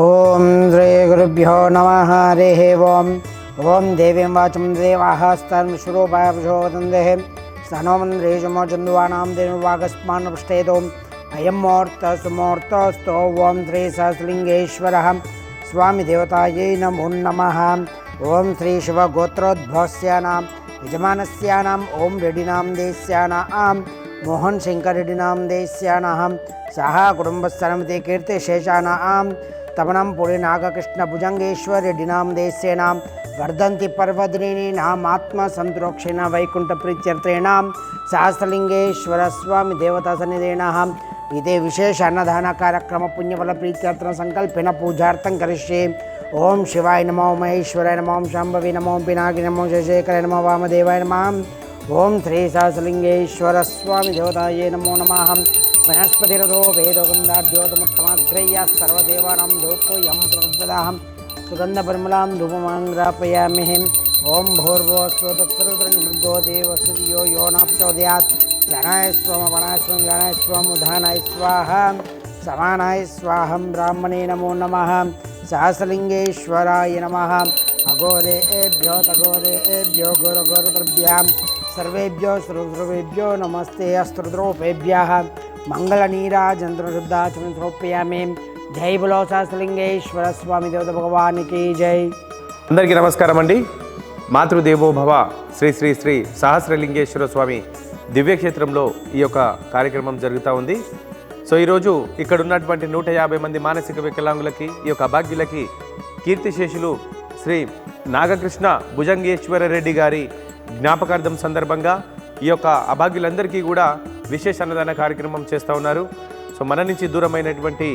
ఓం శ్రీ గురుభ్యో నమ హరి ఓం ఓం దేవీం వాచం దేవాः స్తన్శ్రూపాయో వదందే స్తనోమంద్రేషమోచందువానాం దేనువాగస్మాన్ పృష్టేతో అయం ముహూర్త సుముహూర్తస్తో ఓం శ్రీ సహస్రలింగేశ్వర స్వామి దేవతాయై నమో నమ ఓం శ్రీ శివగోత్రోద్భవస్యానాం యజమానస్యానాం ఓం రెడ్డినాం దేశ్యానాం మోహన్ శంకరెడ్డినాం దేశ్యానాం సహా కుటుంబస్థలమితి కీర్తిశేషానాం తమనం పురి నాగకృష్ణ భుజంగేశ్వరెడ్డినాం దేశేనాం వర్ధంతి పర్వదిని నామాత్మ సంతోక్షేణ వైకుంఠ ప్రీత్యర్థేణాం సహస్రలింగేశ్వర స్వామి దేవతా సన్నిధేనాం ఇదే విశేష అన్నదాన కార్యక్రమ పుణ్యఫల ప్రీత్యర్థన సంకల్పిన పూజార్థం కరిష్యే ఓం శివాయ నమో మహేశ్వరాయ నమో శాంభవి నమో పినాకి నమో శశేఖర నమో వామదేవాయ నమ ఓం శ్రీ సహస్రలింగేశ్వర స్వామి దేవతాయే నమో वनस्पतिरतो वेदोगन्धाढ्योतमुत्तमाग्रय्याः सर्वदेवानां धूपोऽयं प्रदाहं सुगन्धपरिमलां धूपमाङ्ग्रापयामहे ॐ भूर्वोस्वतत्सर्वतृङ्गो देवसुर्यो यो नाप्चोदयात् जनाय स्वमपणाश्वं जनाय स्वमुधानाय स्वाहा, समानाय स्वाहं ब्राह्मणे नमो नमः। सहस्रलिङ्गेश्वराय नमः। अघोरे एभ्यो तघोरे एभ्यो घोरघोरतृभ्यां सर्वेभ्यो सर्वद्रवेभ्यो नमस्ते। अस्त्रद्रोपेभ्यः। మంగళ అస్త్రుద్రోపేభ్య మంగళనీరాజంద్రశుద్ధాచమం జై బులో సహస్రలింగేశ్వర స్వామి దేవత భగవానికి జై. అందరికీ నమస్కారం అండి మాతృదేవోభవ శ్రీ శ్రీ శ్రీ సహస్రలింగేశ్వర స్వామి దివ్యక్షేత్రంలో ఈ యొక్క కార్యక్రమం జరుగుతూ ఉంది. సో ఈరోజు ఇక్కడ ఉన్నటువంటి నూట యాభై మంది మానసిక వికలాంగులకి ఈ యొక్క అభాగ్యులకి కీర్తిశేషులు శ్రీ నాగకృష్ణ భుజంగేశ్వర రెడ్డి గారి జ్ఞాపకార్థం సందర్భంగా ఈ యొక్క అభాగ్యులందరికీ కూడా విశేష అన్నదాన కార్యక్రమం చేస్తూ ఉన్నారు. సో మన నుంచి దూరమైనటువంటి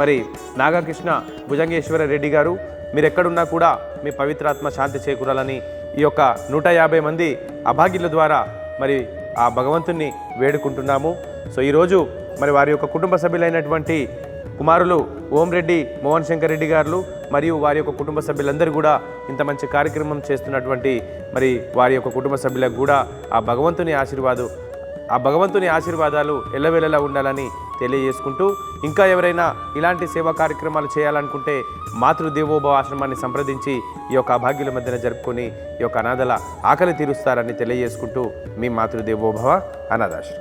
మరి నాగకృష్ణ భుజంగేశ్వర రెడ్డి గారు మీరు ఎక్కడున్నా కూడా మీ పవిత్రాత్మ శాంతి చేకూరాలని ఈ యొక్క నూట యాభై మంది అభాగ్యుల ద్వారా మరి ఆ భగవంతుణ్ణి వేడుకుంటున్నాము. సో ఈరోజు మరి వారి యొక్క కుటుంబ సభ్యులైనటువంటి కుమారులు ఓం రెడ్డి మోహన్ శంకర్ రెడ్డి గారు మరియు వారి యొక్క కుటుంబ సభ్యులందరూ కూడా ఇంత మంచి కార్యక్రమం చేస్తున్నటువంటి మరి వారి యొక్క కుటుంబ సభ్యులకు కూడా ఆ భగవంతుని ఆశీర్వాదు ఆ భగవంతుని ఆశీర్వాదాలు ఎల్లవేళలా ఉండాలని తెలియజేసుకుంటూ ఇంకా ఎవరైనా ఇలాంటి సేవా కార్యక్రమాలు చేయాలనుకుంటే మాతృదేవోభవ ఆశ్రమాన్ని సంప్రదించి ఈ యొక్క అభాగ్యుల మధ్యన జరుపుకొని ఈ యొక్క అనాథల ఆకలి తీరుస్తారని తెలియజేసుకుంటూ మీ మాతృదేవోభవ అనాథాశ్రమం.